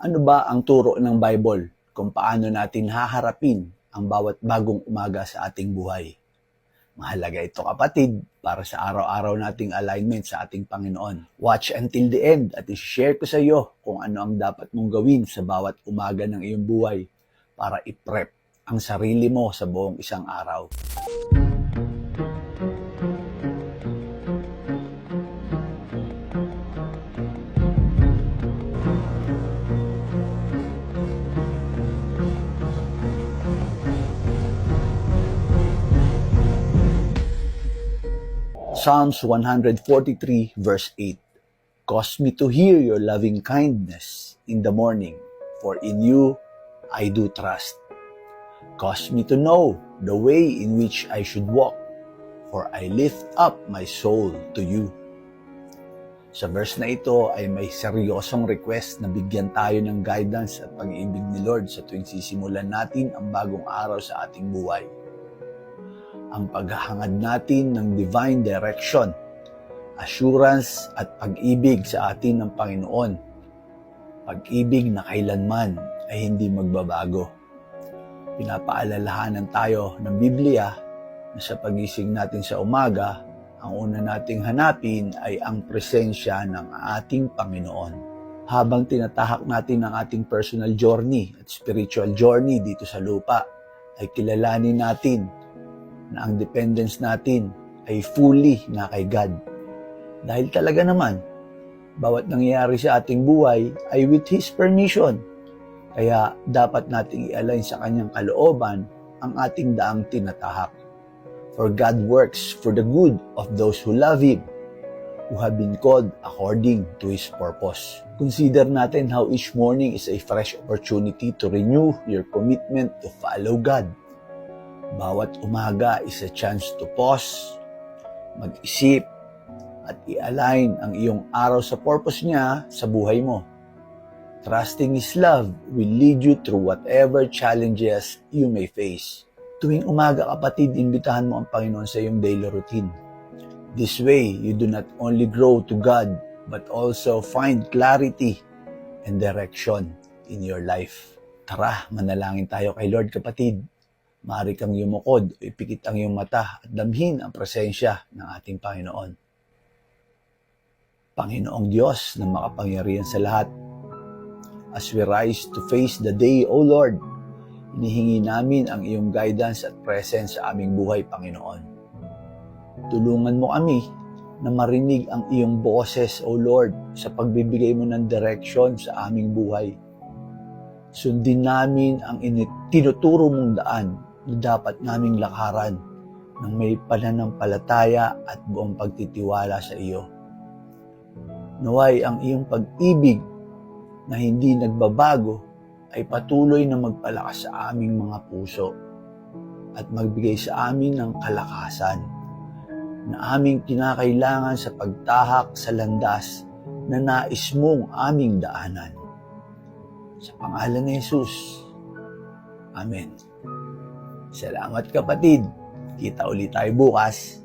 Ano ba ang turo ng Bible kung paano natin haharapin ang bawat bagong umaga sa ating buhay? Mahalaga ito kapatid para sa araw-araw nating alignment sa ating Panginoon. Watch until the end at i-share ko sa iyo kung ano ang dapat mong gawin sa bawat umaga ng iyong buhay para i-prep ang sarili mo sa buong isang araw. Psalms 143 verse 8 Cause me to hear your loving kindness in the morning, for in you I do trust. Cause me to know the way in which I should walk, for I lift up my soul to you. Sa verse na ito ay may seryosong request na bigyan tayo ng guidance at pag-ibig ni Lord sa tuwing sisimulan natin ang bagong araw sa ating buhay ang paghahangad natin ng divine direction, assurance at pag-ibig sa atin ng Panginoon. Pag-ibig na kailanman ay hindi magbabago. Pinapaalalahanan tayo ng Biblia na sa pagising natin sa umaga, ang una nating hanapin ay ang presensya ng ating Panginoon. Habang tinatahak natin ang ating personal journey at spiritual journey dito sa lupa, ay kilalanin natin na ang dependence natin ay fully na kay God. Dahil talaga naman, bawat nangyayari sa ating buhay ay with His permission. Kaya dapat nating i-align sa kanyang kalooban ang ating daang tinatahak. For God works for the good of those who love Him, who have been called according to His purpose. Consider natin how each morning is a fresh opportunity to renew your commitment to follow God. Bawat umaga is a chance to pause, mag-isip, at i-align ang iyong araw sa purpose niya sa buhay mo. Trusting His love will lead you through whatever challenges you may face. Tuwing umaga kapatid, imbitahan mo ang Panginoon sa iyong daily routine. This way, you do not only grow to God, but also find clarity and direction in your life. Tara, manalangin tayo kay Lord kapatid. Maaari kang yumukod ipikit ang iyong mata at damhin ang presensya ng ating Panginoon. Panginoong Diyos na makapangyarihan sa lahat, as we rise to face the day, O Lord, inihingi namin ang iyong guidance at presence sa aming buhay, Panginoon. Tulungan mo kami na marinig ang iyong boses, O Lord, sa pagbibigay mo ng direction sa aming buhay. Sundin namin ang tinuturo mong daan na dapat naming lakaran ng may pananampalataya at buong pagtitiwala sa iyo. Naway ang iyong pag-ibig na hindi nagbabago ay patuloy na magpalakas sa aming mga puso at magbigay sa amin ng kalakasan na aming kinakailangan sa pagtahak sa landas na nais mong aming daanan. Sa pangalan ni Jesus. Amen. Salamat kapatid. Kita ulit tayo bukas.